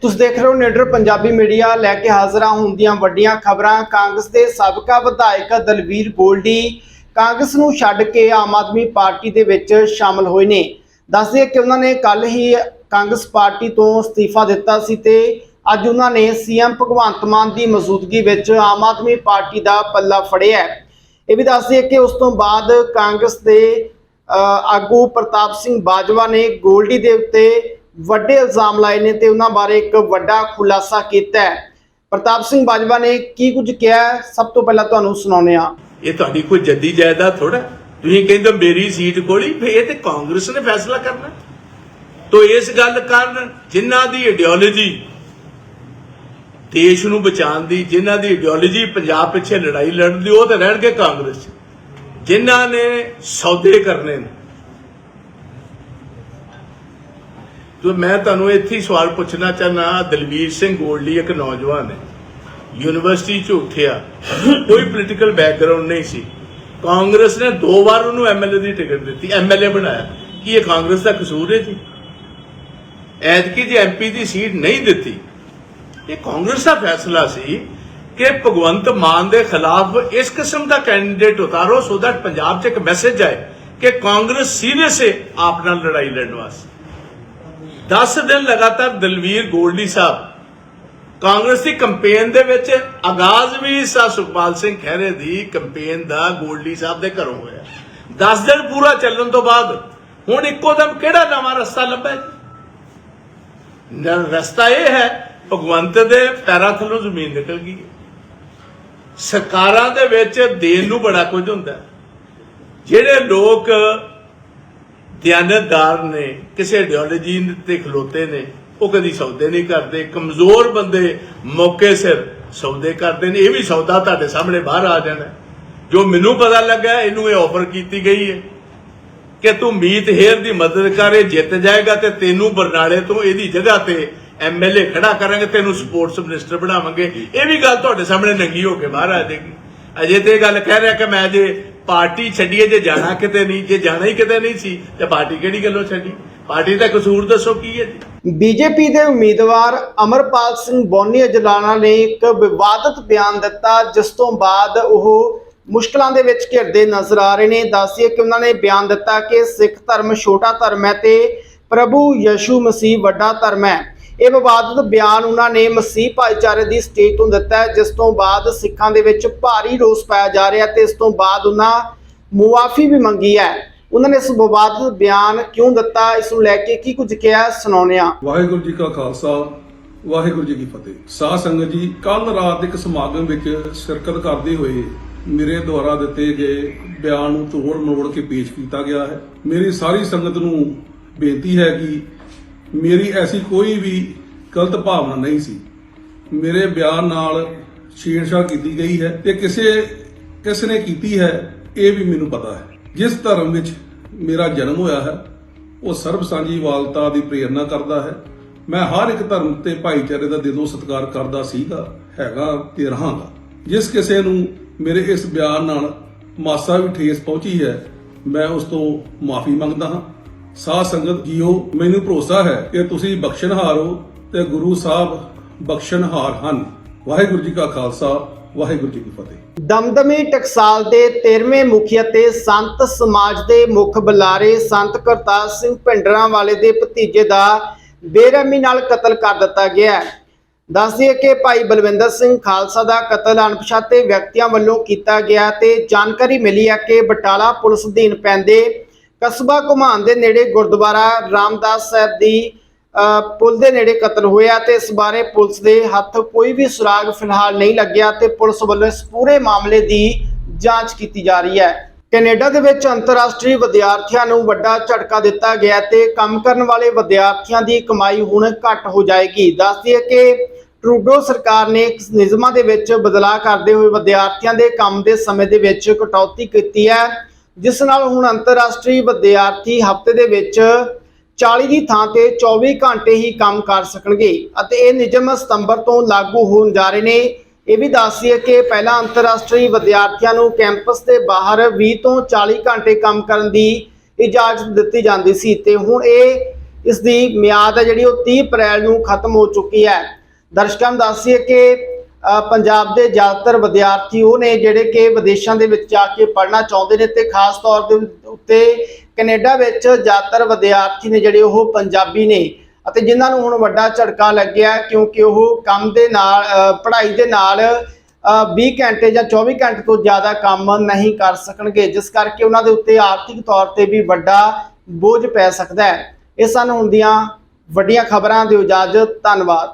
ਤੁਸੀਂ ਦੇਖ ਰਹੇ ਹੋ ਨਿਡਰ ਪੰਜਾਬੀ ਮੀਡੀਆ ਲੈ ਕੇ ਹਾਜ਼ਰਾਂ ਹੁੰਦੀਆਂ ਵੱਡੀਆਂ ਖਬਰਾਂ। ਕਾਂਗਰਸ ਦੇ ਸਾਬਕਾ ਵਿਧਾਇਕ ਦਲਵੀਰ ਗੋਲਡੀ ਕਾਂਗਰਸ ਨੂੰ ਛੱਡ ਕੇ ਆਮ ਆਦਮੀ ਪਾਰਟੀ ਦੇ ਵਿੱਚ ਸ਼ਾਮਲ ਹੋਏ ਨੇ। ਦੱਸਦੇ ਕਿ ਉਹਨਾਂ ਨੇ ਕੱਲ ਹੀ ਕਾਂਗਰਸ ਪਾਰਟੀ ਤੋਂ ਅਸਤੀਫਾ ਦਿੱਤਾ ਸੀ ਤੇ ਅੱਜ ਉਹਨਾਂ ਨੇ ਸੀਐਮ ਭਗਵੰਤ ਮਾਨ ਦੀ ਮੌਜੂਦਗੀ ਵਿੱਚ ਆਮ ਆਦਮੀ ਪਾਰਟੀ ਦਾ ਪੱਲਾ ਫੜਿਆ ਇਹ ਵੀ ਦੱਸਦੇ ਕਿ ਉਸ ਤੋਂ ਬਾਅਦ ਕਾਂਗਰਸ ਦੇ ਅ, ਆਗੂ ਪ੍ਰਤਾਪ ਸਿੰਘ ਬਾਜਵਾ ਨੇ ਗੋਲਡੀ ਦੇ ਉੱਤੇ ਵੱਡੇ ਇਲਜ਼ਾਮ ਲਾਏ ਨੇ ਤੇ ਉਹਨਾਂ ਬਾਰੇ ਇੱਕ ਵੱਡਾ ਖੁਲਾਸਾ ਕੀਤਾ ਹੈ। ਪ੍ਰਤਾਪ ਸਿੰਘ ਬਾਜਵਾ ਨੇ ਕੀ ਕੁਝ ਕਿਹਾ ਸਭ ਤੋਂ ਪਹਿਲਾਂ ਤੁਹਾਨੂੰ ਸੁਣਾਉਂਦੇ ਹਾਂ। ਇਹ ਤੁਹਾਡੀ ਕੋਈ ਜੱਦੀ ਜਾਇਦਾਦ ਥੋੜਾ ਤੁਸੀਂ ਕਹਿੰਦੇ ਮੇਰੀ ਸੀਟ ਕੋਲੀ ਫੇ ਇਹ ਤੇ ਕਾਂਗਰਸ ਨੇ ਫੈਸਲਾ ਕਰਨਾ ਤੋ ਇਸ ਗੱਲ ਕਾਰਨ ਜਿਨ੍ਹਾਂ ਦੀ ਆਈਡੀਓਲੋਜੀ ਦੇਸ਼ ਨੂੰ ਬਚਾਉਣ ਦੀ, ਜਿਨ੍ਹਾਂ ਦੀ ਆਈਡੀਓਲੋਜੀ ਪੰਜਾਬ ਪਿੱਛੇ ਲੜਾਈ ਲੜਨ ਦੀ, ਉਹ ਤਾਂ ਰਹਿਣਗੇ ਕਾਂਗਰਸ 'ਚ। ਜਿਨ੍ਹਾਂ ਨੇ ਸੌਦੇ ਕਰਨੇ ਨੇ ਤੋ ਮੈਂ ਤੁਹਾਨੂੰ ਇੱਥੇ ਹੀ ਸਵਾਲ ਪੁੱਛਣਾ ਚਾਹਨਾ ਦਲਵੀਰ ਸਿੰਘ ਗੋਲਡੀ ਇੱਕ ਨੌਜਵਾਨ ਹੈ। ਯੂਨੀਵਰਸਿਟੀ ਚ ਉੱਠਿਆ, ਕੋਈ ਪੋਲੀਟੀਕਲ ਬੈਕਗ੍ਰਾਉਂਡ ਨਹੀਂ ਸੀ। ਕਾਂਗਰਸ ਨੇ ਦੋ ਵਾਰ ਉਹਨੂੰ ਐਮਐਲਏ ਦੀ ਟਿਕਟ ਦਿੱਤੀ ਐਮਐਲਏ ਬਣਾਇਆ। ਕੀ ਇਹ ਕਾਂਗਰਸ ਦਾ ਕਸੂਰ ਹੈ ਜੀ? ਐਤਕੀ ਜੇ ਐਮਪੀ ਦੀ ਸੀਟ ਨਹੀਂ ਦਿੱਤੀ, ਇਹ ਕਾਂਗਰਸ ਦਾ ਫੈਸਲਾ ਸੀ ਕਿ ਭਗਵੰਤ ਮਾਨ ਦੇ ਖਿਲਾਫ ਇਸ ਕਿਸਮ ਦਾ ਕੈਂਡੀਡੇਟ ਉਤਾਰੋ ਸੋ ਦੈਟ ਪੰਜਾਬ 'ਚ ਇੱਕ ਮੈਸੇਜ ਆਏ ਕਿ ਕਾਂਗਰਸ ਸੀਰੀਅਸ ਹੈ, ਆਪ ਨਾਲ ਲੜਾਈ ਲੜਨ ਵਾਸਤੇ। 10 ਦਿਨ ਲਗਾਤਾਰ ਦਲਵੀਰ ਗੋਲਡੀ ਸਾਹਿਬ, ਕਾਂਗਰਸ ਦੀ ਕੈਂਪੇਨ ਦੇ ਵਿੱਚ ਆਗਾਜ਼ ਵੀ ਸਾ ਸੁਖਪਾਲ ਸਿੰਘ ਖਹਿਰੇ ਦੀ ਕੈਂਪੇਨ ਦਾ ਗੋਲਡੀ ਸਾਹਿਬ ਦੇ ਘਰੋਂ ਹੋਇਆ। 10 ਦਿਨ ਪੂਰਾ ਚੱਲਣ ਤੋਂ ਬਾਅਦ ਹੁਣ ਇੱਕੋ ਦਮ ਕਿਹੜਾ ਨਵਾਂ ਰਸਤਾ ਲੱਭਿਆ ਜੀ? ਰਸਤਾ ਇਹ ਹੈ, ਭਗਵੰਤ ਦੇ ਪੈਰਾਂ ਥੱਲੋਂ ਜ਼ਮੀਨ ਨਿਕਲ ਗਈ ਹੈ। ਸਰਕਾਰਾਂ ਦੇ ਵਿੱਚ ਦੇਣ ਨੂੰ ਬੜਾ ਕੁਝ ਹੁੰਦਾ ਜਿਹੜੇ ਲੋਕ ਦਿਆਨਤਦਾਰ ਨੇ, ਕਿਸੇ ਆਈਡੀਓਲੋਜੀ ਤੇ ਖਲੋਤੇ ਨੇ, ਉਹ ਕਦੀ ਸੌਦੇ ਨਹੀਂ ਕਰਦੇ। ਕਮਜ਼ੋਰ ਬੰਦੇ ਮੌਕੇ ਸਿਰ ਸੌਦੇ ਕਰਦੇ ਨੇ। ਇਹ ਵੀ ਸੌਦਾ ਤੁਹਾਡੇ ਸਾਹਮਣੇ ਬਾਹਰ ਆ ਜਾਣਾ। ਜੋ ਮੈਨੂੰ ਪਤਾ ਲੱਗਾ, ਇਹਨੂੰ ਇਹ ਆਫਰ ਕੀਤੀ ਗਈ ਹੈ ਕਿ ਤੂੰ ਮੀਤ ਹੇਰ ਦੀ ਮਦਦ ਕਰੇ ਜਿੱਤ ਜਾਏਗਾ ਤੇ ਤੈਨੂੰ ਬਰਨਾਲੇ ਤੋਂ ਇਹਦੀ ਜਗ੍ਹਾ ਤੇ ਐਮਐਲਏ ਖੜਾ ਕਰਾਂਗੇ, ਤੈਨੂੰ ਸਪੋਰਟਸ ਮਿਨਿਸਟਰ ਬਣਾਵਾਂਗੇ। ਇਹ ਵੀ ਗੱਲ ਤੁਹਾਡੇ ਸਾਹਮਣੇ ਨੰਗੀ ਹੋ ਕੇ ਬਾਹਰ ਆ ਜਾਏਗੀ। ਅਜੇ ਤੇ ਇਹ ਗੱਲ ਕਹਿ ਰਿਹਾ ਕਿ ਮੈਂ ਜੇ ਪਾਰਟੀ ਛੱਡੀਏ ਜੇ ਜਾਣਾ ਕਿਤੇ ਨਹੀਂ, ਜੇ ਜਾਣਾ ਹੀ ਕਿਤੇ ਨਹੀਂ ਸੀ, ਤੇ ਪਾਰਟੀ ਕਿਹੜੀ ਗੱਲੋਂ ਛੱਡੀ? ਪਾਰਟੀ ਦਾ ਕਸੂਰ ਦੱਸੋ ਕੀ ਹੈ ਜੀ? ਬੀਜੇਪੀ ਦੇ ਉਮੀਦਵਾਰ ਅਮਰਪਾਲ ਸਿੰਘ ਬੋਨੀ ਅਜਲਾਣਾ ਨੇ ਇੱਕ ਵਿਵਾਦਤ ਬਿਆਨ ਦਿੱਤਾ, ਜਿਸ ਤੋਂ ਬਾਅਦ ਉਹ ਮੁਸ਼ਕਲਾਂ ਦੇ ਵਿੱਚ ਘਿਰਦੇ ਨਜ਼ਰ ਆ ਰਹੇ ਨੇ। ਦੱਸਿਆ ਕਿ ਉਹਨਾਂ ਨੇ ਬਿਆਨ ਦਿੱਤਾ ਕਿ ਸਿੱਖ ਧਰਮ ਛੋਟਾ ਧਰਮ ਹੈ ਤੇ ਪ੍ਰਭੂ ਯਸ਼ੂ ਮਸੀਹ ਵੱਡਾ ਧਰਮ ਹੈ। ਇਹ ਵਿਵਾਦਤ ਬਿਆਨ ਉਹਨਾਂ ਨੇ ਮਸੀਹ ਭਾਈਚਾਰੇ ਦੀ ਸਟੇਜ ਤੋਂ ਦਿੱਤਾ ਹੈ, ਜਿਸ ਤੋਂ ਬਾਅਦ ਸਿੱਖਾਂ ਦੇ ਵਿੱਚ ਭਾਰੀ ਰੋਸ ਪਾਇਆ ਜਾ ਰਿਹਾ ਤੇ ਇਸ ਤੋਂ ਬਾਅਦ ਉਹਨਾਂ ਮੁਆਫੀ ਵੀ ਮੰਗੀ ਹੈ। ਉਹਨਾਂ ਨੇ ਇਸ ਵਿਵਾਦਤ ਬਿਆਨ ਕਿਉਂ ਦਿੱਤਾ, ਇਸ ਨੂੰ ਲੈ ਕੇ ਕੀ ਕੁਝ ਕਿਹਾ ਸੁਣਾਉਂਦੇ ਹਾਂ। ਵਾਹਿਗੁਰੂ ਜੀ ਕਾ ਖਾਲਸਾ, ਵਾਹਿਗੁਰੂ ਜੀ ਕੀ ਫਤਿਹ। ਸਾਧ ਸੰਗਤ ਜੀ ਕੱਲ ਰਾਤ ਇੱਕ ਸਮਾਗਮ ਵਿੱਚ ਸ਼ਿਰਕਤ ਕਰਦੇ ਹੋਏ ਮੇਰੇ ਦੁਆਰਾ ਦਿੱਤੇ ਗਏ ਬਿਆਨ ਨੂੰ ਤੋੜ ਮੋੜ ਕੇ ਪੇਸ਼ ਕੀਤਾ ਗਿਆ ਹੈ। ਮੇਰੀ ਸਾਰੀ ਸੰਗਤ ਨੂੰ ਬੇਨਤੀ ਹੈ ਕਿ ਮੇਰੀ ਐਸੀ ਕੋਈ ਵੀ ਗਲਤ ਭਾਵਨਾ ਨਹੀਂ ਸੀ। ਮੇਰੇ ਬਿਆਨ ਨਾਲ ਛੇੜਛਾੜ ਕੀਤੀ ਗਈ ਹੈ ਤੇ ਕਿਸੇ ਕਿਸ ਨੇ ਕੀਤੀ ਹੈ, ਇਹ ਵੀ ਮੈਨੂੰ ਪਤਾ ਹੈ। ਜਿਸ ਧਰਮ ਵਿੱਚ ਮੇਰਾ ਜਨਮ ਹੋਇਆ ਹੈ, ਉਹ ਸਰਬ ਸਾਂਝੀ ਵਾਲਤਾ ਦੀ ਪ੍ਰੇਰਣਾ ਕਰਦਾ ਹੈ। ਮੈਂ ਹਰ ਇੱਕ ਧਰਮ ਤੇ ਭਾਈਚਾਰੇ ਦਾ ਦਿਲੋਂ ਸਤਿਕਾਰ ਕਰਦਾ ਸੀਗਾ, ਹੈਗਾ ਤੇ ਰਹਾਂਗਾ। ਜਿਸ ਕਿਸੇ ਨੂੰ ਮੇਰੇ ਇਸ ਬਿਆਨ ਨਾਲ ਮਾਸਾ ਵੀ ਠੇਸ ਪਹੁੰਚੀ ਹੈ, ਮੈਂ ਉਸ ਤੋਂ ਮਾਫੀ ਮੰਗਦਾ ਹਾਂ। ਸਾਧ ਸੰਗਤ ਜੀਓ, ਮੈਨੂੰ ਭਰੋਸਾ ਹੈ ਕਿ ਤੁਸੀਂ ਬਖਸ਼ਣਹਾਰ ਹੋ ਤੇ ਗੁਰੂ ਸਾਹਿਬ ਬਖਸ਼ਣਹਾਰ ਹਨ। ਵਾਹਿਗੁਰੂ ਜੀ ਕਾ ਖਾਲਸਾ, ਵਾਹਿਗੁਰੂ ਜੀ ਕੀ ਫਤਿਹ। ਦਮਦਮੀ ਟਕਸਾਲ ਦੇ 13ਵੇਂ ਮੁਖੀ ਅਤੇ ਸੰਤ ਸਮਾਜ ਦੇ ਮੁੱਖ ਬੁਲਾਰੇ ਸੰਤ ਕਰਤਾਰ ਸਿੰਘ ਭਿੰਡਰਾਂ ਵਾਲੇ ਦੇ ਭਤੀਜੇ ਦਾ ਬੇਰਹਿਮੀ ਨਾਲ ਕਤਲ ਕਰ ਦਿੱਤਾ ਗਿਆ ਹੈ। ਦੱਸਦੀਏ ਕਿ ਭਾਈ ਬਲਵਿੰਦਰ ਸਿੰਘ ਖਾਲਸਾ ਦਾ ਕਤਲ ਅਣਪਛਾਤੇ ਵਿਅਕਤੀਆਂ ਵੱਲੋਂ ਕੀਤਾ ਗਿਆ ਤੇ ਜਾਣਕਾਰੀ ਮਿਲੀ ਹੈ ਕਿ ਬਟਾਲਾ ਪੁਲਿਸ ਅਧੀਨ ਪੈਂਦੇ ਕਸਬਾ ਘੁਮਾਨ ਦੇ ਨੇੜੇ ਗੁਰਦੁਆਰਾ ਰਾਮਦਾਸ ਸਾਹਿਬ ਦੀ ਪੁਲ ਦੇ ਨੇੜੇ ਕਤਲ ਹੋਇਆ ਤੇ ਇਸ ਬਾਰੇ ਪੁਲਿਸ ਦੇ ਹੱਥ ਕੋਈ ਵੀ ਸੁਰਾਗ ਫਿਲਹਾਲ ਨਹੀਂ ਲੱਗਿਆ ਤੇ ਪੁਲਿਸ ਵੱਲੋਂ ਇਸ ਪੂਰੇ ਮਾਮਲੇ ਦੀ ਜਾਂਚ ਕੀਤੀ ਜਾ ਰਹੀ ਹੈ। ਕੈਨੇਡਾ ਦੇ ਵਿੱਚ ਅੰਤਰਰਾਸ਼ਟਰੀ ਵਿਦਿਆਰਥੀਆਂ ਨੂੰ ਵੱਡਾ ਝਟਕਾ ਦਿੱਤਾ ਗਿਆ ਤੇ ਕੰਮ ਕਰਨ ਵਾਲੇ ਵਿਦਿਆਰਥੀਆਂ ਦੀ ਕਮਾਈ ਹੁਣ ਘੱਟ ਹੋ ਜਾਏਗੀ। ਦੱਸਦੀ ਹੈ ਕਿ ਟਰੂਡੋ ਸਰਕਾਰ ਨੇ ਨਿਯਮਾਂ ਦੇ ਵਿੱਚ ਬਦਲਾਅ ਕਰਦੇ ਹੋਏ ਵਿਦਿਆਰਥੀਆਂ ਦੇ ਕੰਮ ਦੇ ਸਮੇਂ ਦੇ ਵਿੱਚ ਕਟੌਤੀ ਕੀਤੀ ਹੈ। ਜਿਸ ਨਾਲ ਹੁਣ ਅੰਤਰਰਾਸ਼ਟਰੀ ਵਿਦਿਆਰਥੀ ਹਫ਼ਤੇ ਦੇ ਵਿੱਚ 40 ਦੀ ਥਾਂ ਤੇ 24 ਘੰਟੇ ਹੀ ਕੰਮ ਕਰ ਸਕਣਗੇ ਅਤੇ ਇਹ ਨਿਯਮ ਸਤੰਬਰ ਤੋਂ ਲਾਗੂ ਹੋਣ ਜਾ ਰਹੇ ਨੇ। ਇਹ ਵੀ ਦੱਸੀਏ ਕਿ ਪਹਿਲਾਂ ਅੰਤਰਰਾਸ਼ਟਰੀ ਵਿਦਿਆਰਥੀਆਂ ਨੂੰ ਕੈਂਪਸ ਦੇ ਬਾਹਰ 20 ਤੋਂ 40 ਘੰਟੇ ਕੰਮ ਕਰਨ ਦੀ ਇਜਾਜ਼ਤ ਦਿੱਤੀ ਜਾਂਦੀ ਸੀ ਤੇ ਹੁਣ ਇਹ ਇਸ ਦੀ ਮਿਆਦ ਹੈ ਜਿਹੜੀ ਉਹ 30 ਅਪ੍ਰੈਲ ਨੂੰ ਖਤਮ ਹੋ ਚੁੱਕੀ ਹੈ। ਦਰਸ਼ਕਾਂ ਨੂੰ ਦੱਸੀਏ ਕਿ ਪੰਜਾਬ ਦੇ ਜ਼ਿਆਦਾਤਰ ਵਿਦਿਆਰਥੀ ਉਹ ਨੇ ਜਿਹੜੇ ਕਿ ਵਿਦੇਸ਼ਾਂ ਦੇ ਵਿੱਚ ਜਾ ਕੇ ਪੜ੍ਹਨਾ ਚਾਹੁੰਦੇ ਨੇ ਤੇ ਖਾਸ ਤੌਰ ਦੇ ਉੱਤੇ ਕੈਨੇਡਾ ਵਿੱਚ ਜ਼ਿਆਦਾਤਰ ਵਿਦਿਆਰਥੀ ਨੇ ਜਿਹੜੇ ਉਹ ਪੰਜਾਬੀ ਨੇ ਅਤੇ ਜਿਨ੍ਹਾਂ ਨੂੰ ਹੁਣ ਵੱਡਾ ਝਟਕਾ ਲੱਗਿਆ ਕਿਉਂਕਿ ਉਹ ਕੰਮ ਦੇ ਨਾਲ ਪੜ੍ਹਾਈ ਦੇ ਨਾਲ ਅ, 20 ਘੰਟੇ ਜਾਂ 24 ਘੰਟੇ ਤੋਂ ਜ਼ਿਆਦਾ ਕੰਮ ਨਹੀਂ ਕਰ ਸਕਣਗੇ ਜਿਸ ਕਰਕੇ ਉਹਨਾਂ ਦੇ ਉੱਤੇ ਆਰਥਿਕ ਤੌਰ ਤੇ ਵੀ ਵੱਡਾ ਬੋਝ ਪੈ ਸਕਦਾ ਹੈ। ਇਹ ਸਨ ਹੁੰਦੀਆਂ ਵੱਡੀਆਂ ਖਬਰਾਂ ਦਿਓ ਇਜਾਜ਼ਤ ਧੰਨਵਾਦ।